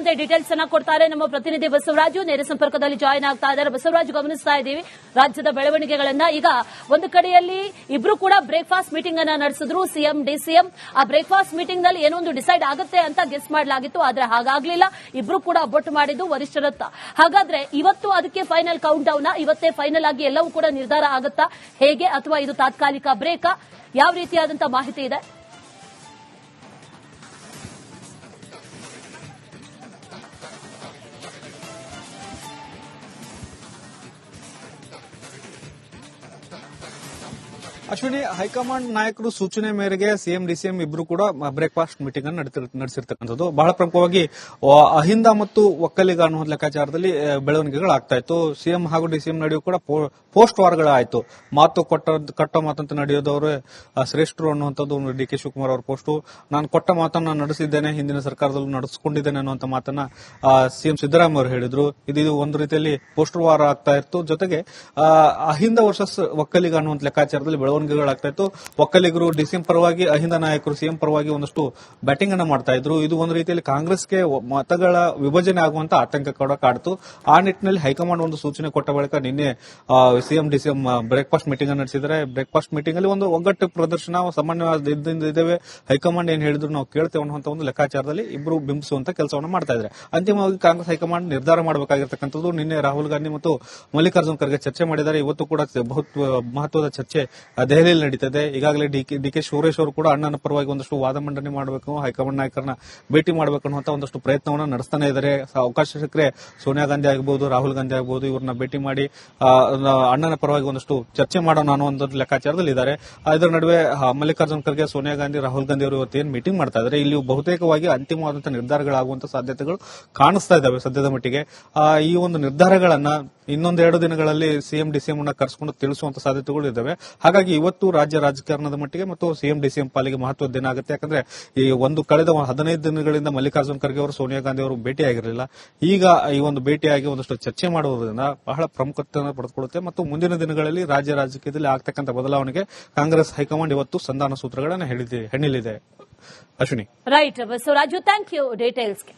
ಸಂಬಂಧಪಟ್ಟಂತೆ ಡೀಟೇಲ್ಸ್ ಅನ್ನ ಕೊಡ್ತಾರೆ. ನಮ್ಮ ಪ್ರತಿನಿಧಿ ಬಸವರಾಜು ನೇರ ಸಂಪರ್ಕದಲ್ಲಿ ಜಾಯಿನ್ ಆಗ್ತಾ ಇದ್ದಾರೆ. ಬಸವರಾಜು, ಗಮನಿಸ್ತಾ ಇದ್ದೀವಿ. ರಾಜ್ಯದ ಬೆಳವಣಿಗೆಗಳನ್ನ ಈಗ ಒಂದು ಕಡೆಯಲ್ಲಿ ಇಬ್ರು ಕೂಡ ಬ್ರೇಕ್ಫಾಸ್ಟ್ ಮೀಟಿಂಗ್ ಅನ್ನ ನಡೆಸಿದ್ರು. ಸಿಎಂ ಡಿಸಿಎಂ ಆ ಬ್ರೇಕ್ಫಾಸ್ಟ್ ಮೀಟಿಂಗ್ನಲ್ಲಿ ಏನೊಂದು ಡಿಸೈಡ್ ಆಗುತ್ತೆ ಅಂತ ಗೆಸ್ ಮಾಡಲಾಗಿತ್ತು. ಆದ್ರೆ ಹಾಗಾಗ್ಲಿಲ್ಲ. ಇಬ್ರು ಕೂಡ ಒಬ್ಬಟ್ಟು ಮಾಡಿದ್ದು ವರಿಷ್ಠರತ್ತ. ಹಾಗಾದ್ರೆ ಇವತ್ತು ಅದಕ್ಕೆ ಫೈನಲ್ ಕೌಂಟ್ ಡೌನ್ ಇವತ್ತೇ ಫೈನಲ್ ಆಗಿ ಎಲ್ಲವೂ ಕೂಡ ನಿರ್ಧಾರ ಆಗುತ್ತಾ? ಹೇಗೆ ಅಥವಾ ಇದು ತಾತ್ಕಾಲಿಕ ಬ್ರೇಕಾ ಯಾವ ರೀತಿಯಾದಂತಹ ಮಾಹಿತಿ ಇದೆ? ಅಶ್ವಿನಿ, ಹೈಕಮಾಂಡ್ ನಾಯಕರು ಸೂಚನೆ ಮೇರೆಗೆ ಸಿಎಂ, ಡಿಸಿಎಂ ಇಬ್ರು ಕೂಡ ಬ್ರೇಕ್ಫಾಸ್ಟ್ ಮೀಟಿಂಗ್ ಅನ್ನು ನಡೆಸಿರ್- ನಡೆಸಿರ್ತಕ್ಕಂಥದ್ದು. ಬಹಳ ಪ್ರಮುಖವಾಗಿ ಅಹಿಂದ ಮತ್ತು ಒಕ್ಕಲಿಗ ಅನ್ನೋ ಲೆಕ್ಕಾಚಾರದಲ್ಲಿ ಬೆಳವಣಿಗೆಗಳು ಆಗ್ತಾ ಇತ್ತು. ಸಿಎಂ ಹಾಗೂ ಡಿಸಿಎಂ ನಡುವೆ ಕೂಡ ಪೋಸ್ಟ್ ವಾರ್ಗಳಾಯ್ತು. ಮಾತು ಕೊಟ್ಟ, ಕಟ್ಟೋ ಮಾತಂತ ನಡೆಯೋದವರು ಶ್ರೇಷ್ಠರು ಅನ್ನುವಂಥದ್ದು ಡಿ ಕೆ ಶಿವಕುಮಾರ್ ಅವರ ಪೋಸ್ಟು. ನಾನು ಕೊಟ್ಟ ಮಾತನ್ನ ನಡೆಸಿದ್ದೇನೆ, ಹಿಂದಿನ ಸರ್ಕಾರದಲ್ಲೂ ನಡೆಸಿಕೊಂಡಿದ್ದೇನೆ ಅನ್ನುವಂಥ ಮಾತನ್ನ ಸಿಎಂ ಸಿದ್ದರಾಮಯ್ಯ ಅವರು ಹೇಳಿದ್ರು. ಇದು ಒಂದು ರೀತಿಯಲ್ಲಿ ಪೋಸ್ಟ್ ವಾರ್ ಆಗ್ತಾ ಇತ್ತು. ಜೊತೆಗೆ ಅಹಿಂದ ವರ್ಷಸ್ ಒಕ್ಕಲಿಗ ಅನ್ನುವಂಥ ಲೆಕ್ಕಾಚಾರದಲ್ಲಿ ಬೆಳವಣಿಗೆಗಳಾಗ್ತಾ ಇತ್ತು ಒಕ್ಕಲಿಗರು ಡಿಸಿಎಂ ಪರವಾಗಿ, ಅಹಿಂದ ನಾಯಕರು ಸಿಎಂ ಪರವಾಗಿ ಒಂದಷ್ಟು ಬ್ಯಾಟಿಂಗ್ ಅನ್ನ ಮಾಡ್ತಾ ಇದ್ರು ಇದು ಒಂದು ರೀತಿಯಲ್ಲಿ ಕಾಂಗ್ರೆಸ್ಗೆ ಮತಗಳ ವಿಭಜನೆ ಆಗುವಂತ ಆತಂಕ ಕೂಡ ಕಾಡ್ತು. ಆ ನಿಟ್ಟಿನಲ್ಲಿ ಹೈಕಮಾಂಡ್ ಒಂದು ಸೂಚನೆ ಕೊಟ್ಟ ಬಳಿಕ ನಿನ್ನೆ ಸಿಎಂ, ಡಿಸಿಎಂ ಬ್ರೇಕ್ಫಾಸ್ಟ್ ಮೀಟಿಂಗ್ ಅನ್ನು ನಡೆಸಿದರೆ ಬ್ರೇಕ್ಫಾಸ್ಟ್ ಮೀಟಿಂಗ್ ಅಲ್ಲಿ ಒಂದು ಒಗ್ಗಟ್ಟು ಪ್ರದರ್ಶನ ಸಾಮಾನ್ಯವಾದ ಇದ್ದೇವೆ. ಹೈಕಮಾಂಡ್ ಏನ್ ಹೇಳಿದ್ರು ನಾವು ಕೇಳ್ತೇವೆ ಅನ್ನುವಂತ ಒಂದು ಲೆಕ್ಕಾಚಾರದಲ್ಲಿ ಇಬ್ರು ಬಿಂಬಿಸುವಂತ ಕೆಲಸವನ್ನು ಮಾಡ್ತಾ ಇದ್ದಾರೆ ಅಂತಿಮವಾಗಿ ಕಾಂಗ್ರೆಸ್ ಹೈಕಮಾಂಡ್ ನಿರ್ಧಾರ ಮಾಡಬೇಕಾಗಿರ್ತಕ್ಕಂಥದ್ದು ನಿನ್ನೆ ರಾಹುಲ್ ಗಾಂಧಿ ಮತ್ತು ಮಲ್ಲಿಕಾರ್ಜುನ್ ಖರ್ಗೆ ಚರ್ಚೆ ಮಾಡಿದ್ದಾರೆ. ಇವತ್ತು ಕೂಡ ಬಹುತ್ ಮಹತ್ವದ ಚರ್ಚೆ ದೆಹಲಿಯಲ್ಲಿ ನಡೀತದೆ. ಈಗಾಗಲೇ ಡಿ ಕೆ ಡಿ ಕೆ ಅವರು ಕೂಡ ಅಣ್ಣನ ಪರವಾಗಿ ಒಂದಷ್ಟು ವಾದ ಮಂಡನೆ ಮಾಡಬೇಕು, ಹೈಕಮಾಂಡ್ ನಾಯಕರನ್ನ ಭೇಟಿ ಮಾಡಬೇಕು ಅನ್ನುವಂತ ಒಂದಷ್ಟು ಪ್ರಯತ್ನವನ್ನ ನಡೆಸ್ತಾನೆ ಇದ್ದಾರೆ ಅವಕಾಶ ಸಿಕ್ಕರೆ ಸೋನಿಯಾ ಗಾಂಧಿ ಆಗಬಹುದು ರಾಹುಲ್ ಗಾಂಧಿ ಆಗಬಹುದು ಇವರನ್ನ ಭೇಟಿ ಮಾಡಿ ಅಣ್ಣನ ಪರವಾಗಿ ಒಂದಷ್ಟು ಚರ್ಚೆ ಮಾಡೋಣ ಅನ್ನೋ ಒಂದು ಲೆಕ್ಕಾಚಾರದಲ್ಲಿ ಇದ್ದಾರೆ ಇದರ ನಡುವೆ ಮಲ್ಲಿಕಾರ್ಜುನ್ ಖರ್ಗೆ, ಸೋನಿಯಾ ಗಾಂಧಿ, ರಾಹುಲ್ ಗಾಂಧಿ ಅವರು ಇವತ್ತೇನು ಮೀಟಿಂಗ್ ಮಾಡ್ತಾ ಇದ್ದಾರೆ ಇಲ್ಲಿ ಬಹುತೇಕವಾಗಿ ಅಂತಿಮವಾದಂತಹ ನಿರ್ಧಾರಗಳಾಗುವಂತಹ ಸಾಧ್ಯತೆಗಳು ಕಾಣಿಸ್ತಾ ಇದ್ದಾವೆ ಸದ್ಯದ ಮಟ್ಟಿಗೆ. ಈ ಒಂದು ನಿರ್ಧಾರಗಳನ್ನ ಇನ್ನೊಂದೆರಡು ದಿನಗಳಲ್ಲಿ ಸಿಎಂ ಡಿಸಿಎಂ ಅನ್ನ ಕರೆಸಿಕೊಂಡು ತಿಳಿಸುವಂತ ಸಾಧ್ಯತೆಗಳು ಇದ್ದಾವೆ ಹಾಗಾಗಿ ಇವತ್ತು ರಾಜ್ಯ ರಾಜಕಾರಣದ ಮಟ್ಟಿಗೆ ಮತ್ತು ಸಿಎಂ, ಡಿಸಿಎಂ ಪಾಲಿಗೆ ಮಹತ್ವದ ದಿನ ಆಗುತ್ತೆ. ಯಾಕಂದ್ರೆ ಈ ಒಂದು ಕಳೆದ ಹದಿನೈದು ದಿನಗಳಿಂದ ಮಲ್ಲಿಕಾರ್ಜುನ್ ಖರ್ಗೆ ಅವರು, ಸೋನಿಯಾ ಗಾಂಧಿ ಅವರು ಭೇಟಿಯಾಗಿರಲಿಲ್ಲ. ಈಗ ಈ ಒಂದು ಭೇಟಿಯಾಗಿ ಒಂದಷ್ಟು ಚರ್ಚೆ ಮಾಡುವುದರಿಂದ ಬಹಳ ಪ್ರಮುಖತೆಯನ್ನು ಪಡೆದುಕೊಳ್ಳುತ್ತೆ ಮತ್ತು ಮುಂದಿನ ದಿನಗಳಲ್ಲಿ ರಾಜ್ಯ ರಾಜಕೀಯದಲ್ಲಿ ಆಗ್ತಕ್ಕಂಥ ಬದಲಾವಣೆಗೆ ಕಾಂಗ್ರೆಸ್ ಹೈಕಮಾಂಡ್ ಇವತ್ತು ಸಂಧಾನ ಸೂತ್ರಗಳನ್ನು ಹೇಳಿದೆ, ಹೆಣ್ಣಿಲಿದೆ. ಅಶ್ವಿನಿ. ರೈಟ್ ಥ್ಯಾಂಕ್ ಯು ಡೀಟೇಲ್ಸ್ಗೆ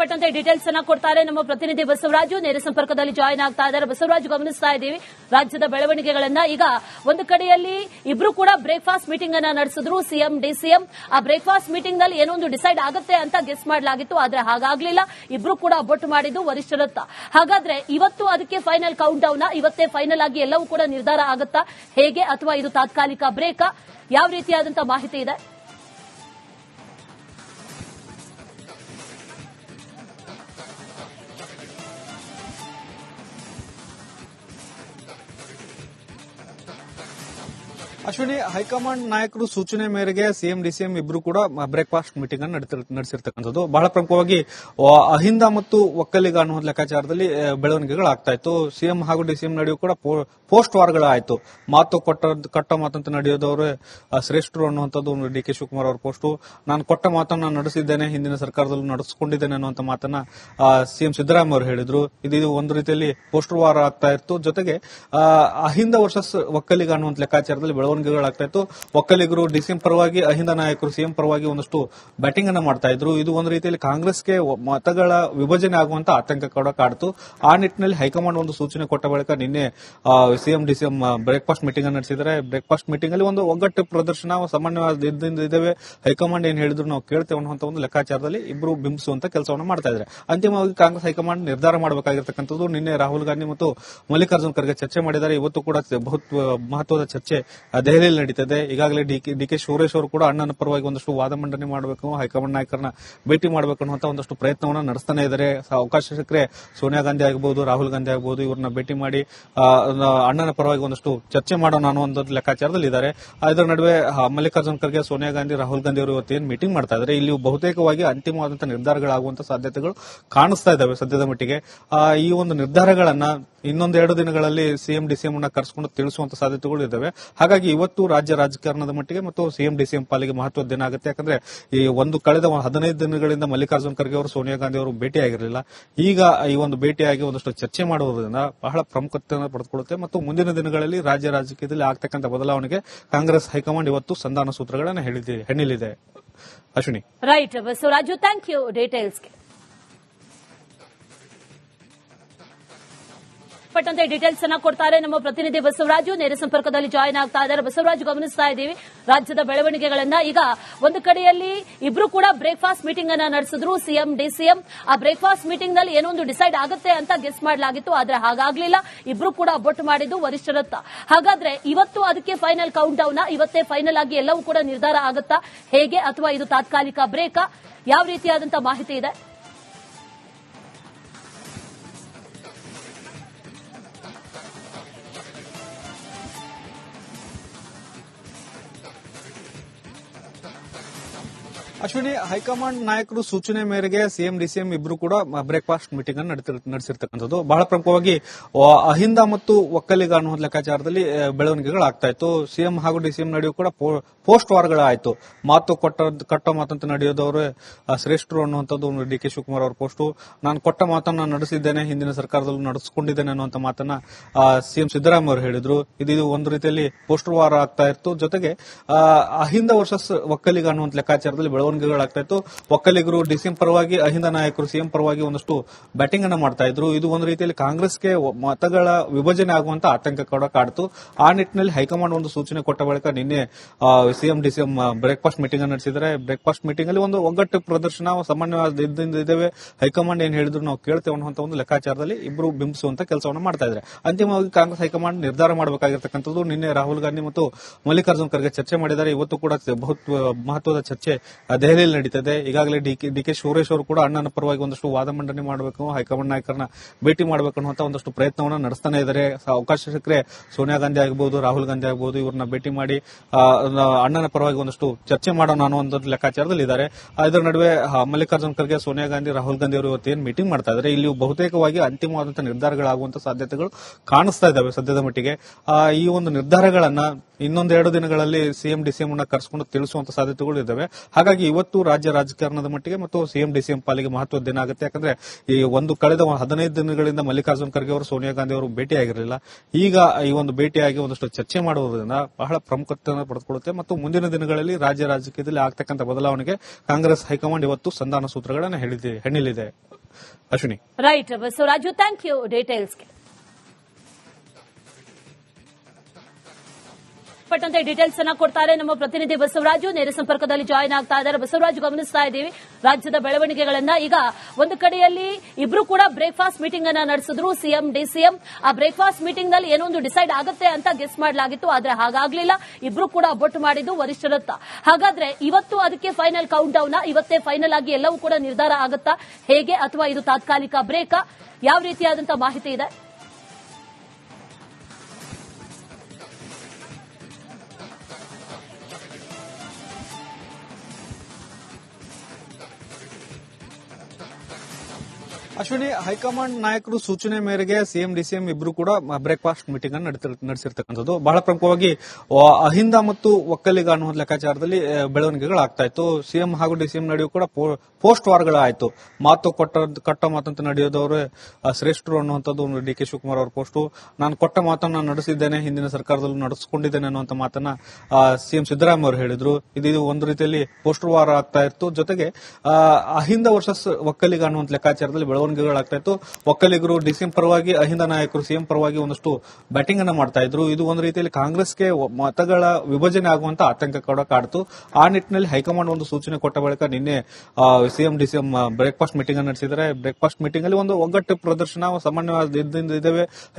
ಪಟ್ಟಂತೆ ಡೀಟೇಲ್ಸ್ ಅನ್ನ ಕೊಡ್ತಾರೆ ನಮ್ಮ ಪ್ರತಿನಿಧಿ ಬಸವರಾಜು. ನೇರ ಸಂಪರ್ಕದಲ್ಲಿ ಜಾಯಿನ್ ಆಗ್ತಾ ಇದ್ದಾರೆ. ಬಸವರಾಜು, ಗಮನಿಸ್ತಾ ಇದ್ದೀವಿ. ರಾಜ್ಯದ ಬೆಳವಣಿಗೆಗಳನ್ನ ಈಗ ಒಂದು ಕಡೆಯಲ್ಲಿ ಇಬ್ರು ಕೂಡ ಬ್ರೇಕ್ಫಾಸ್ಟ್ ಮೀಟಿಂಗ್ ಅನ್ನ ನಡೆಸಿದ್ರು ಸಿಎಂ ಡಿಸಿಎಂ ಆ ಬ್ರೇಕ್ಫಾಸ್ಟ್ ಮೀಟಿಂಗ್ನಲ್ಲಿ ಏನೋ ಒಂದು ಡಿಸೈಡ್ ಆಗುತ್ತೆ ಅಂತ ಗೆಸ್ ಮಾಡಲಾಗಿತ್ತು, ಆದ್ರೆ ಹಾಗಾಗ್ಲಿಲ್ಲ. ಇಬ್ರು ಕೂಡ ಒಬ್ಬಟ್ಟು ಮಾಡಿದ್ದು ವರಿಷ್ಠರತ್ತ. ಹಾಗಾದ್ರೆ ಇವತ್ತು ಅದಕ್ಕೆ ಫೈನಲ್ ಕೌಂಟ್ ಡೌನ್ ಇವತ್ತೇ ಫೈನಲ್ ಆಗಿ ಎಲ್ಲವೂ ಕೂಡ ನಿರ್ಧಾರ ಆಗುತ್ತಾ? ಹೇಗೆ ಅಥವಾ ಇದು ತಾತ್ಕಾಲಿಕ ಬ್ರೇಕಾ ಯಾವ ರೀತಿಯಾದಂತಹ ಮಾಹಿತಿ ಇದೆ? ಅಶ್ವಿನಿ, ಹೈಕಮಾಂಡ್ ನಾಯಕರು ಸೂಚನೆ ಮೇರೆಗೆ ಸಿಎಂ, ಡಿಸಿಎಂ ಇಬ್ರು ಕೂಡ ಬ್ರೇಕ್ಫಾಸ್ಟ್ ಮೀಟಿಂಗ್ ಅನ್ನು ನಡೆಸಿರ್- ನಡೆಸಿರ್ತಕ್ಕಂಥದ್ದು. ಬಹಳ ಪ್ರಮುಖವಾಗಿ ಅಹಿಂದ ಮತ್ತು ಒಕ್ಕಲಿಗ ಅನ್ನುವ ಲೆಕ್ಕಾಚಾರದಲ್ಲಿ ಬೆಳವಣಿಗೆಗಳು ಆಗ್ತಾ ಇತ್ತು ಸಿಎಂ ಹಾಗೂ ಡಿಸಿಎಂ ನಡೆಯುವ ಕೂಡ ಪೋಸ್ಟ್ ವಾರ್ಗಳಾಯಿತು ಮಾತು ಕೊಟ್ಟ, ಕಟ್ಟ ಮಾತಂತ ನಡೆಯೋದವರು ಶ್ರೇಷ್ಠರು ಅನ್ನುವಂಥದ್ದು ಡಿ ಕೆ ಶಿವಕುಮಾರ್ ಅವರ ಪೋಸ್ಟು ನಾನು ಕೊಟ್ಟ ಮಾತನ್ನ ನಡೆಸಿದ್ದೇನೆ, ಹಿಂದಿನ ಸರ್ಕಾರದಲ್ಲೂ ನಡೆಸಿಕೊಂಡಿದ್ದೇನೆ ಅನ್ನುವಂಥ ಮಾತನ್ನ ಸಿಎಂ ಸಿದ್ದರಾಮಯ್ಯ ಅವರು ಹೇಳಿದ್ರು. ಇದು ಒಂದು ರೀತಿಯಲ್ಲಿ ಪೋಸ್ಟ್ ವಾರ್ ಆಗ್ತಾ ಇತ್ತು. ಜೊತೆಗೆ ಅಹಿಂದ ವರ್ಸಸ್ ಒಕ್ಕಲಿಗ ಅನ್ನುವಂಥ ಲೆಕ್ಕಾಚಾರದಲ್ಲಿ ಬೆಳವಣಿಗೆಗಳಾಗ್ತಾ ಇತ್ತು. ಒಕ್ಕಲಿಗರು ಡಿಸಿಎಂ ಪರವಾಗಿ, ಅಹಿಂದ ನಾಯಕರು ಸಿಎಂ ಪರವಾಗಿ ಒಂದಷ್ಟು ಬ್ಯಾಟಿಂಗ್ ಅನ್ನ ಮಾಡ್ತಾ ಇದ್ರು. ಇದು ಒಂದು ರೀತಿಯಲ್ಲಿ ಕಾಂಗ್ರೆಸ್ಗೆ ಮತಗಳ ವಿಭಜನೆ ಆಗುವಂತ ಆತಂಕ ಕೂಡ ಕಾಡ್ತು. ಆ ನಿಟ್ಟಿನಲ್ಲಿ ಹೈಕಮಾಂಡ್ ಒಂದು ಸೂಚನೆ ಕೊಟ್ಟ ಬಳಿಕ ನಿನ್ನೆ ಸಿಎಂ ಡಿಸಿಎಂ ಬ್ರೇಕ್ಫಾಸ್ಟ್ ಮೀಟಿಂಗ್ ಅನ್ನು ನಡೆಸಿದರೆ ಬ್ರೇಕ್ಫಾಸ್ಟ್ ಮೀಟಿಂಗ್ ಅಲ್ಲಿ ಒಂದು ಒಗ್ಗಟ್ಟು ಪ್ರದರ್ಶನ, ಸಾಮಾನ್ಯವಾದ ಹೈಕಮಾಂಡ್ ಏನ್ ಹೇಳಿದ್ರು ನಾವು ಕೇಳ್ತೇವೆ ಅನ್ನುವಂತ ಒಂದು ಲೆಕ್ಕಾಚಾರದಲ್ಲಿ ಇಬ್ಬರು ಬಿಂಬಿಸುವಂತ ಕೆಲಸವನ್ನು ಮಾಡ್ತಾ ಇದ್ದಾರೆ. ಅಂತಿಮವಾಗಿ ಕಾಂಗ್ರೆಸ್ ಹೈಕಮಾಂಡ್ ನಿರ್ಧಾರ ಮಾಡಬೇಕಾಗಿರ್ತಕ್ಕಂಥದ್ದು ನಿನ್ನೆ ರಾಹುಲ್ ಗಾಂಧಿ ಮತ್ತು ಮಲ್ಲಿಕಾರ್ಜುನ್ ಖರ್ಗೆ ಚರ್ಚೆ ಮಾಡಿದ್ದಾರೆ. ಇವತ್ತು ಕೂಡ ಬಹುತ್, ಮಹತ್ವದ ಚರ್ಚೆ ದೆಹಲಿಯಲ್ಲಿ ನಡೀತದೆ. ಈಗಾಗಲೇ D K D K Shivaresh ಅವರು ಕೂಡ ಅಣ್ಣನ ಪರವಾಗಿ ಒಂದಷ್ಟು ವಾದ ಮಂಡನೆ ಮಾಡಬೇಕು, ಹೈಕಮಾಂಡ್ ನಾಯಕರನ್ನ ಭೇಟಿ ಮಾಡಬೇಕು ಅನ್ನುವಂತ ಒಂದಷ್ಟು ಪ್ರಯತ್ನವನ್ನ ನಡೆಸ್ತಾನೆ ಇದ್ದಾರೆ ಅವಕಾಶ ಸಿಕ್ಕರೆ ಸೋನಿಯಾ ಗಾಂಧಿ ಆಗಬಹುದು ರಾಹುಲ್ ಗಾಂಧಿ ಆಗಬಹುದು ಇವರನ್ನ ಭೇಟಿ ಮಾಡಿ ಅಣ್ಣನ ಪರವಾಗಿ ಒಂದಷ್ಟು ಚರ್ಚೆ ಮಾಡೋಣ ಅನ್ನೋ ಒಂದು ಲೆಕ್ಕಾಚಾರದಲ್ಲಿ ಇದ್ದಾರೆ ಇದರ ನಡುವೆ ಮಲ್ಲಿಕಾರ್ಜುನ್ ಖರ್ಗೆ, ಸೋನಿಯಾ ಗಾಂಧಿ, ರಾಹುಲ್ ಗಾಂಧಿ ಅವರು ಇವತ್ತೇನು ಮೀಟಿಂಗ್ ಮಾಡ್ತಾ ಇದ್ದಾರೆ ಇಲ್ಲಿ ಬಹುತೇಕವಾಗಿ ಅಂತಿಮವಾದಂತಹ ನಿರ್ಧಾರಗಳಾಗುವಂತಹ ಸಾಧ್ಯತೆಗಳು ಕಾಣಿಸ್ತಾ ಇದ್ದಾವೆ ಸದ್ಯದ ಮಟ್ಟಿಗೆ. ಈ ಒಂದು ನಿರ್ಧಾರಗಳನ್ನ ಇನ್ನೊಂದೆರಡು ದಿನಗಳಲ್ಲಿ ಸಿಎಂ ಡಿಸಿಎಂ ಅನ್ನ ಕರೆಸ್ಕೊಂಡು ತಿಳಿಸುವಂತ ಸಾಧ್ಯತೆಗಳು ಇದ್ದಾವೆ ಹಾಗಾಗಿ ಇವತ್ತು ರಾಜ್ಯ ರಾಜಕಾರಣದ ಮಟ್ಟಿಗೆ ಮತ್ತು ಸಿಎಂ, ಡಿಸಿಎಂ ಪಾಲಿಗೆ ಮಹತ್ವದ ದಿನ ಆಗುತ್ತೆ. ಯಾಕಂದ್ರೆ ಈ ಒಂದು ಕಳೆದ ಹದಿನೈದು ದಿನಗಳಿಂದ ಮಲ್ಲಿಕಾರ್ಜುನ್ ಖರ್ಗೆ ಅವರು, ಸೋನಿಯಾ ಗಾಂಧಿ ಅವರು ಭೇಟಿಯಾಗಿರಲಿಲ್ಲ. ಈಗ ಈ ಒಂದು ಭೇಟಿಯಾಗಿ ಒಂದಷ್ಟು ಚರ್ಚೆ ಮಾಡುವುದರಿಂದ ಬಹಳ ಪ್ರಮುಖತೆಯನ್ನು ಪಡೆದುಕೊಳ್ಳುತ್ತೆ ಮತ್ತು ಮುಂದಿನ ದಿನಗಳಲ್ಲಿ ರಾಜ್ಯ ರಾಜಕೀಯದಲ್ಲಿ ಆಗ್ತಕ್ಕಂಥ ಬದಲಾವಣೆಗೆ ಕಾಂಗ್ರೆಸ್ ಹೈಕಮಾಂಡ್ ಇವತ್ತು ಸಂಧಾನ ಸೂತ್ರಗಳನ್ನು ಹೇಳಿದೆ, ಹೆಣ್ಣಿಲಿದೆ. Ashwini. Right Basavaraju thank you ಡೀಟೇಲ್ಸ್ಗೆ ಪಟ್ಟಂತೆ ಡೀಟೇಲ್ಸ್ ಅನ್ನ ಕೊಡ್ತಾರೆ ನಮ್ಮ ಪ್ರತಿನಿಧಿ ಬಸವರಾಜು. ನೇರ ಸಂಪರ್ಕದಲ್ಲಿ ಜಾಯಿನ್ ಆಗ್ತಾ ಇದ್ದಾರೆ. ಬಸವರಾಜು ಗಮನಿಸ್ತಾ ಇದ್ದೀವಿ. ರಾಜ್ಯದ ಬೆಳವಣಿಗೆಗಳನ್ನ ಈಗ ಒಂದು ಕಡೆಯಲ್ಲಿ ಇಬ್ರು ಕೂಡ ಬ್ರೇಕ್ಫಾಸ್ಟ್ ಮೀಟಿಂಗ್ ಅನ್ನ ನಡೆಸಿದ್ರು. ಸಿಎಂ ಡಿಸಿಎಂ ಆ ಬ್ರೇಕ್ಫಾಸ್ಟ್ ಮೀಟಿಂಗ್ನಲ್ಲಿ ಏನೋ ಒಂದು ಡಿಸೈಡ್ ಆಗುತ್ತೆ ಅಂತ ಗೆಸ್ ಮಾಡಲಾಗಿತ್ತು. ಆದ್ರೆ ಹಾಗಾಗ್ಲಿಲ್ಲ. ಇಬ್ರು ಕೂಡ ಒಬ್ಬಟ್ಟು ಮಾಡಿದ್ದು ವರಿಷ್ಠರತ್ತ. ಹಾಗಾದ್ರೆ ಇವತ್ತು ಅದಕ್ಕೆ ಫೈನಲ್ ಕೌಂಟ್ ಡೌನ್ ಇವತ್ತೇ ಫೈನಲ್ ಆಗಿ ಎಲ್ಲವೂ ಕೂಡ ನಿರ್ಧಾರ ಆಗುತ್ತಾ? ಹೇಗೆ ಅಥವಾ ಇದು ತಾತ್ಕಾಲಿಕ ಬ್ರೇಕಾ ಯಾವ ರೀತಿಯಾದಂತಹ ಮಾಹಿತಿ ಇದೆ? ಅಶ್ವಿನಿ, ಹೈಕಮಾಂಡ್ ನಾಯಕರು ಸೂಚನೆ ಮೇರೆಗೆ ಸಿಎಂ, ಡಿಸಿಎಂ ಇಬ್ರು ಕೂಡ ಬ್ರೇಕ್ಫಾಸ್ಟ್ ಮೀಟಿಂಗ್ ಅನ್ನು ನಡೆಸಿರ್ತಕ್ಕಂಥದ್ದು. ಬಹಳ ಪ್ರಮುಖವಾಗಿ ಅಹಿಂದ ಮತ್ತು ಒಕ್ಕಲಿಗ ಅನ್ನುವ ಲೆಕ್ಕಾಚಾರದಲ್ಲಿ ಬೆಳವಣಿಗೆಗಳು ಬೆಳವಣಿಗೆಗಳಾಗ್ತಾ ಇತ್ತು. ಸಿಎಂ ಹಾಗೂ ಡಿಸಿಎಂ ನಡುವೆ ಕೂಡ ಪೋಸ್ಟ್ ವಾರ್ಗಳಾಯ್ತು ಮಾತು ಕೊಟ್ಟ, ಕಟ್ಟ ಮಾತಂತ ನಡೆಯೋದವರು ಶ್ರೇಷ್ಠರು ಅನ್ನುವಂಥದ್ದು ಡಿ ಕೆ ಶಿವಕುಮಾರ್ ಅವರ ಪೋಸ್ಟು. ನಾನು ಕೊಟ್ಟ ಮಾತನ್ನ ನಡೆಸಿದ್ದೇನೆ, ಹಿಂದಿನ ಸರ್ಕಾರದಲ್ಲೂ ನಡೆಸಿಕೊಂಡಿದ್ದೇನೆ ಅನ್ನುವಂಥ ಮಾತನ್ನ ಸಿಎಂ ಸಿದ್ದರಾಮಯ್ಯ ಅವರು ಹೇಳಿದ್ರು. ಇದು ಒಂದು ರೀತಿಯಲ್ಲಿ ಪೋಸ್ಟ್ ವಾರ್ ಆಗ್ತಾ ಇತ್ತು. ಜೊತೆಗೆ ಅಹಿಂದ ವರ್ಸಸ್ ಒಕ್ಕಲಿಗ ಅನ್ನುವಂಥ ಲೆಕ್ಕಾಚಾರದಲ್ಲಿ ಬೆಳವಣಿಗೆಗಳಾಗ್ತಾ ಇತ್ತು. ಒಕ್ಕಲಿಗರು ಡಿಸಿಎಂ ಪರವಾಗಿ, ಅಹಿಂದ ನಾಯಕರು ಸಿಎಂ ಪರವಾಗಿ ಒಂದಷ್ಟು ಬ್ಯಾಟಿಂಗ್ ಅನ್ನ ಮಾಡ್ತಾ ಇದ್ರು. ಇದು ಒಂದು ರೀತಿಯಲ್ಲಿ ಕಾಂಗ್ರೆಸ್ಗೆ ಮತಗಳ ವಿಭಜನೆ ಆಗುವಂತ ಆತಂಕ ಕೂಡ ಕಾಡ್ತು. ಆ ನಿಟ್ಟಿನಲ್ಲಿ ಹೈಕಮಾಂಡ್ ಒಂದು ಸೂಚನೆ ಕೊಟ್ಟ ಬಳಿಕ ನಿನ್ನೆ ಸಿಎಂ ಡಿಸಿಎಂ ಬ್ರೇಕ್ಫಾಸ್ಟ್ ಮೀಟಿಂಗ್ ಅನ್ನು ನಡೆಸಿದರೆ ಬ್ರೇಕ್ಫಾಸ್ಟ್ ಮೀಟಿಂಗ್ ಅಲ್ಲಿ ಒಂದು ಒಗ್ಗಟ್ಟು ಪ್ರದರ್ಶನ ಸಾಮಾನ್ಯವಾದ ಇದ್ದೇವೆ ಹೈಕಮಾಂಡ್ ಏನ್ ಹೇಳಿದ್ರು ನಾವು ಕೇಳ್ತೇವೆ ಅನ್ನುವಂತ ಒಂದು ಲೆಕ್ಕಾಚಾರದಲ್ಲಿ ಇಬ್ರು ಬಿಂಬಿಸುವಂತ ಕೆಲಸವನ್ನು ಮಾಡ್ತಾ ಇದ್ದಾರೆ. ಅಂತಿಮವಾಗಿ ಕಾಂಗ್ರೆಸ್ ಹೈಕಮಾಂಡ್ ನಿರ್ಧಾರ ಮಾಡಬೇಕಾಗಿರ್ತಕ್ಕಂಥದ್ದು ನಿನ್ನೆ ರಾಹುಲ್ ಗಾಂಧಿ ಮತ್ತು ಮಲ್ಲಿಕಾರ್ಜುನ್ ಖರ್ಗೆ ಚರ್ಚೆ ಮಾಡಿದ್ದಾರೆ. ಇವತ್ತು ಕೂಡ ಬಹುತ್ ಮಹತ್ವದ ಚರ್ಚೆ ದೆಹಲಿಯಲ್ಲಿ ನಡೀತದೆ. ಈಗಾಗಲೇ D K D K Shivaresh ಅವರು ಕೂಡ ಅಣ್ಣನ ಪರವಾಗಿ ಒಂದಷ್ಟು ವಾದ ಮಂಡನೆ ಮಾಡಬೇಕು, ಹೈಕಮಾಂಡ್ ನಾಯಕರನ್ನ ಭೇಟಿ ಮಾಡಬೇಕು ಅನ್ನುವಂತ ಒಂದಷ್ಟು ಪ್ರಯತ್ನವನ್ನು ನಡೆಸ್ತಾನೆ ಇದ್ದಾರೆ ಅವಕಾಶ ಸಿಕ್ಕರೆ ಸೋನಿಯಾ ಗಾಂಧಿ ಆಗಬಹುದು ರಾಹುಲ್ ಗಾಂಧಿ ಆಗಬಹುದು ಇವ್ರನ್ನ ಭೇಟಿ ಮಾಡಿ ಅಣ್ಣನ ಪರವಾಗಿ ಒಂದಷ್ಟು ಚರ್ಚೆ ಮಾಡೋಣ ಅನ್ನೋ ಒಂದು ಲೆಕ್ಕಾಚಾರದಲ್ಲಿ ಇದ್ದಾರೆ ಇದರ ನಡುವೆ ಮಲ್ಲಿಕಾರ್ಜುನ ಖರ್ಗೆ, ಸೋನಿಯಾ ಗಾಂಧಿ, ರಾಹುಲ್ ಗಾಂಧಿ ಅವರು ಇವತ್ತು ಏನು ಮೀಟಿಂಗ್ ಮಾಡ್ತಾ ಇದ್ದಾರೆ ಇಲ್ಲಿ ಬಹುತೇಕವಾಗಿ ಅಂತಿಮವಾದಂತಹ ನಿರ್ಧಾರಗಳಾಗುವಂತ ಸಾಧ್ಯತೆಗಳು ಕಾಣಿಸ್ತಾ ಇದ್ದಾವೆ ಸದ್ಯದ ಮಟ್ಟಿಗೆ. ಈ ಒಂದು ನಿರ್ಧಾರಗಳನ್ನ ಇನ್ನೊಂದೆರಡು ದಿನಗಳಲ್ಲಿ ಸಿಎಂ ಡಿಸಿಎಂ ಅನ್ನ ಕರೆಸಿಕೊಂಡು ತಿಳಿಸುವಂತ ಸಾಧ್ಯತೆಗಳು ಇದ್ದಾವೆ ಹಾಗಾಗಿ ಇವತ್ತು ರಾಜ್ಯ ರಾಜಕಾರಣದ ಮಟ್ಟಿಗೆ ಮತ್ತು ಸಿಎಂ, ಡಿಸಿಎಂ ಪಾಲಿಗೆ ಮಹತ್ವದ ದಿನ ಆಗುತ್ತೆ. ಯಾಕಂದ್ರೆ ಈ ಒಂದು ಕಳೆದ ಹದಿನೈದು ದಿನಗಳಿಂದ ಮಲ್ಲಿಕಾರ್ಜುನ್ ಖರ್ಗೆ ಅವರು, ಸೋನಿಯಾ ಗಾಂಧಿ ಅವರು ಭೇಟಿಯಾಗಿರಲಿಲ್ಲ. ಈಗ ಈ ಒಂದು ಭೇಟಿಯಾಗಿ ಒಂದಷ್ಟು ಚರ್ಚೆ ಮಾಡುವುದರಿಂದ ಬಹಳ ಪ್ರಾಮುಖ್ಯತೆಯನ್ನು ಪಡೆದುಕೊಳ್ಳುತ್ತೆ ಮತ್ತು ಮುಂದಿನ ದಿನಗಳಲ್ಲಿ ರಾಜ್ಯ ರಾಜಕೀಯದಲ್ಲಿ ಆಗ್ತಕ್ಕಂಥ ಬದಲಾವಣೆಗೆ ಕಾಂಗ್ರೆಸ್ ಹೈಕಮಾಂಡ್ ಇವತ್ತು ಸಂಧಾನ ಸೂತ್ರಗಳನ್ನು ಹೆಣ್ಣಿಲಿದೆ. Ashwini. Right Basavaraju thank you ಡೀಟೇಲ್ಸ್ಗೆ ಪಟ್ಟಂತೆ ಡೀಟೇಲ್ಸ್ ಅನ್ನ ಕೊಡ್ತಾರೆ ನಮ್ಮ ಪ್ರತಿನಿಧಿ ಬಸವರಾಜು. ನೇರ ಸಂಪರ್ಕದಲ್ಲಿ ಜಾಯಿನ್ ಆಗ್ತಾ ಇದ್ದಾರೆ. ಬಸವರಾಜು, ಗಮನಿಸ್ತಾ ಇದ್ದೀವಿ. ರಾಜ್ಯದ ಬೆಳವಣಿಗೆಗಳನ್ನ ಈಗ ಒಂದು ಕಡೆಯಲ್ಲಿ ಇಬ್ರು ಕೂಡ ಬ್ರೇಕ್ಫಾಸ್ಟ್ ಮೀಟಿಂಗ್ ಅನ್ನ ನಡೆಸಿದ್ರು ಸಿಎಂ ಡಿಸಿಎಂ ಆ ಬ್ರೇಕ್ಫಾಸ್ಟ್ ಮೀಟಿಂಗ್ನಲ್ಲಿ ಏನೋ ಒಂದು ಡಿಸೈಡ್ ಆಗುತ್ತೆ ಅಂತ ಗೆಸ್ ಮಾಡಲಾಗಿತ್ತು, ಆದ್ರೆ ಹಾಗಾಗ್ಲಿಲ್ಲ. ಇಬ್ರು ಕೂಡ ಒಬ್ಬಟ್ಟು ಮಾಡಿದ್ದು ವರಿಷ್ಠರತ್ತ. ಹಾಗಾದ್ರೆ ಇವತ್ತು ಅದಕ್ಕೆ ಫೈನಲ್ ಕೌಂಟ್ ಡೌನ್ ಇವತ್ತೇ ಫೈನಲ್ ಆಗಿ ಎಲ್ಲವೂ ಕೂಡ ನಿರ್ಧಾರ ಆಗುತ್ತಾ? ಹೇಗೆ ಅಥವಾ ಇದು ತಾತ್ಕಾಲಿಕ ಬ್ರೇಕಾ ಯಾವ ರೀತಿಯಾದಂತಹ ಮಾಹಿತಿ ಇದೆ? ಅಶ್ವಿನಿ, ಹೈಕಮಾಂಡ್ ನಾಯಕರು ಸೂಚನೆ ಮೇರೆಗೆ ಸಿಎಂ, ಡಿಸಿಎಂ ಇಬ್ರು ಕೂಡ ಬ್ರೇಕ್ಫಾಸ್ಟ್ ಮೀಟಿಂಗ್ ಅನ್ನು ನಡೆಸಿರ್ತಕ್ಕಂಥದ್ದು. ಬಹಳ ಪ್ರಮುಖವಾಗಿ ಅಹಿಂದ ಮತ್ತು ಒಕ್ಕಲಿಗ ಅನ್ನುವ ಲೆಕ್ಕಾಚಾರದಲ್ಲಿ ಬೆಳವಣಿಗೆಗಳು ಆಗ್ತಾ ಇತ್ತು ಸಿಎಂ ಹಾಗೂ ಡಿಸಿಎಂ ನಡುವೆ ಕೂಡ ಪೋಸ್ಟ್ ವಾರ್ಗಳಾಯಿತು. ಮಾತು ಕೊಟ್ಟ, ಕಟ್ಟ ಮಾತಂತ ನಡೆಯೋದವರು ಶ್ರೇಷ್ಠರು ಅನ್ನುವಂಥದ್ದು ಒಂದು ಡಿ ಕೆ ಶಿವಕುಮಾರ್ ಅವರ ಪೋಸ್ಟು. ನಾನು ಕೊಟ್ಟ ಮಾತನ್ನ ನಡೆಸಿದ್ದೇನೆ, ಹಿಂದಿನ ಸರ್ಕಾರದಲ್ಲೂ ನಡೆಸಿಕೊಂಡಿದ್ದೇನೆ ಅನ್ನುವಂಥ ಮಾತನ್ನ ಸಿಎಂ ಸಿದ್ದರಾಮಯ್ಯ ಅವರು ಹೇಳಿದ್ರು. ಇದು ಒಂದು ರೀತಿಯಲ್ಲಿ ಪೋಸ್ಟ್ ವಾರ್ ಆಗ್ತಾ ಇತ್ತು. ಜೊತೆಗೆ ಅಹಿಂದ ವರ್ಸಸ್ ಒಕ್ಕಲಿಗ ಅನ್ನುವಂಥ ಲೆಕ್ಕಾಚಾರದಲ್ಲಿ ಬೆಳವಣಿಗೆಗಳಾಗ್ತಾ ಇತ್ತು. ಒಕ್ಕಲಿಗರು ಡಿಸಿಎಂ ಪರವಾಗಿ, ಅಹಿಂದ ನಾಯಕರು ಸಿಎಂ ಪರವಾಗಿ ಒಂದಷ್ಟು ಬ್ಯಾಟಿಂಗ್ ಅನ್ನ ಮಾಡ್ತಾ ಇದ್ರು. ಇದು ಒಂದು ರೀತಿಯಲ್ಲಿ ಕಾಂಗ್ರೆಸ್ಗೆ ಮತಗಳ ವಿಭಜನೆ ಆಗುವಂತ ಆತಂಕ ಕೂಡ ಕಾಡ್ತು. ಆ ನಿಟ್ಟಿನಲ್ಲಿ ಹೈಕಮಾಂಡ್ ಒಂದು ಸೂಚನೆ ಕೊಟ್ಟ ಬಳಿಕ ನಿನ್ನೆ ಸಿಎಂ ಡಿಸಿಎಂ ಬ್ರೇಕ್ಫಾಸ್ಟ್ ಮೀಟಿಂಗ್ ಅನ್ನು ನಡೆಸಿದರೆ ಬ್ರೇಕ್ಫಾಸ್ಟ್ ಮೀಟಿಂಗ್ ಅಲ್ಲಿ ಒಂದು ಒಗ್ಗಟ್ಟು ಪ್ರದರ್ಶನ ಸಾಮಾನ್ಯವಾದ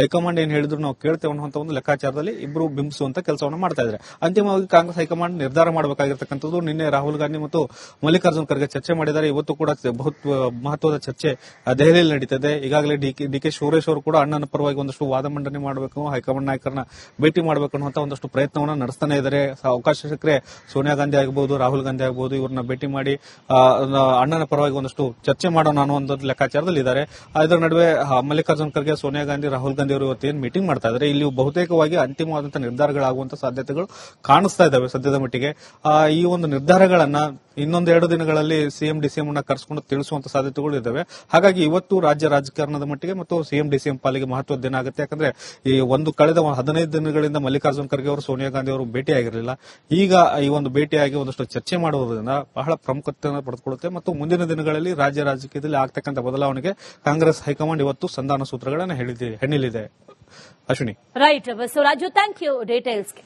ಹೈಕಮಾಂಡ್ ಏನ್ ಹೇಳಿದ್ರು ನಾವು ಕೇಳ್ತೇವೆ ಅನ್ನುವಂತ ಒಂದು ಲೆಕ್ಕಾಚಾರದಲ್ಲಿ ಇಬ್ರು ಬಿಂಬಿಸುವಂತ ಕೆಲಸವನ್ನು ಮಾಡ್ತಾ ಇದ್ದಾರೆ. ಅಂತಿಮವಾಗಿ ಕಾಂಗ್ರೆಸ್ ಹೈಕಮಾಂಡ್ ನಿರ್ಧಾರ ಮಾಡಬೇಕಾಗಿರ್ತಕ್ಕಂಥದ್ದು ನಿನ್ನೆ ರಾಹುಲ್ ಗಾಂಧಿ ಮತ್ತು ಮಲ್ಲಿಕಾರ್ಜುನ್ ಖರ್ಗೆ ಚರ್ಚೆ ಮಾಡಿದ್ದಾರೆ. ಇವತ್ತು ಕೂಡ ಬಹುತ್, ಮಹತ್ವದ ಚರ್ಚೆ ದೆಹಲಿಯಲ್ಲಿ ನಡೀತದೆ. ಈಗಾಗಲೇ D K D K Shivaresh ಅವರು ಕೂಡ ಅಣ್ಣನ ಪರವಾಗಿ ಒಂದಷ್ಟು ವಾದ ಮಂಡನೆ ಮಾಡಬೇಕು ಹೈಕಮಾಂಡ್ ನಾಯಕರನ್ನ ಭೇಟಿ ಮಾಡಬೇಕು ಅನ್ನುವಂತ ಒಂದಷ್ಟು ಪ್ರಯತ್ನವನ್ನ ನಡೆಸ್ತಾನೆ ಇದ್ದಾರೆ ಅವಕಾಶ ಸಿಕ್ಕರೆ ಸೋನಿಯಾ ಗಾಂಧಿ ಆಗಬಹುದು ರಾಹುಲ್ ಗಾಂಧಿ ಆಗಬಹುದು ಇವರನ್ನ ಭೇಟಿ ಮಾಡಿ ಅಣ್ಣನ ಪರವಾಗಿ ಒಂದಷ್ಟು ಚರ್ಚೆ ಮಾಡೋಣ ಅನ್ನೋ ಒಂದು ಲೆಕ್ಕಾಚಾರದಲ್ಲಿ ಇದ್ದಾರೆ ಇದರ ನಡುವೆ ಮಲ್ಲಿಕಾರ್ಜುನ್ ಖರ್ಗೆ, ಸೋನಿಯಾ ಗಾಂಧಿ, ರಾಹುಲ್ ಗಾಂಧಿ ಅವರು ಇವತ್ತೇನು ಮೀಟಿಂಗ್ ಮಾಡ್ತಾ ಇದ್ದಾರೆ ಇಲ್ಲಿ ಬಹುತೇಕವಾಗಿ ಅಂತಿಮವಾದಂತಹ ನಿರ್ಧಾರಗಳಾಗುವಂತಹ ಸಾಧ್ಯತೆಗಳು ಕಾಣಿಸ್ತಾ ಇದ್ದಾವೆ ಸದ್ಯದ ಮಟ್ಟಿಗೆ. ಈ ಒಂದು ನಿರ್ಧಾರಗಳನ್ನ ಇನ್ನೊಂದೆರಡು ದಿನಗಳಲ್ಲಿ ಸಿಎಂ ಡಿಸಿಎಂ ಅನ್ನ ಕರೆಸಿಕೊಂಡು ತಿಳಿಸುವಂತ ಸಾಧ್ಯತೆಗಳು ಇದ್ದಾವೆ ಹಾಗಾಗಿ ಇವತ್ತು ರಾಜ್ಯ ರಾಜಕಾರಣದ ಮಟ್ಟಿಗೆ ಮತ್ತು ಸಿಎಂ, ಡಿಸಿಎಂ ಪಾಲಿಗೆ ಮಹತ್ವದ ದಿನ ಆಗುತ್ತೆ. ಯಾಕಂದ್ರೆ ಈ ಒಂದು ಕಳೆದ ಹದಿನೈದು ದಿನಗಳಿಂದ ಮಲ್ಲಿಕಾರ್ಜುನ್ ಖರ್ಗೆ ಅವರು, ಸೋನಿಯಾ ಗಾಂಧಿ ಅವರು ಭೇಟಿಯಾಗಿರಲಿಲ್ಲ. ಈಗ ಈ ಒಂದು ಭೇಟಿಯಾಗಿ ಒಂದಷ್ಟು ಚರ್ಚೆ ಮಾಡುವುದರಿಂದ ಬಹಳ ಪ್ರಾಮುಖ್ಯತೆಯನ್ನು ಪಡೆದುಕೊಳ್ಳುತ್ತೆ ಮತ್ತು ಮುಂದಿನ ದಿನಗಳಲ್ಲಿ ರಾಜ್ಯ ರಾಜಕೀಯದಲ್ಲಿ ಆಗ್ತಕ್ಕಂಥ ಬದಲಾವಣೆಗೆ ಕಾಂಗ್ರೆಸ್ ಹೈಕಮಾಂಡ್ ಇವತ್ತು ಸಂಧಾನ ಸೂತ್ರಗಳನ್ನು ಹೇಳಿದೆ, ಹೆಣ್ಣಿಲಿದೆ. Ashwini. Right Basavaraju thank you ಡೀಟೇಲ್ಸ್ಗೆ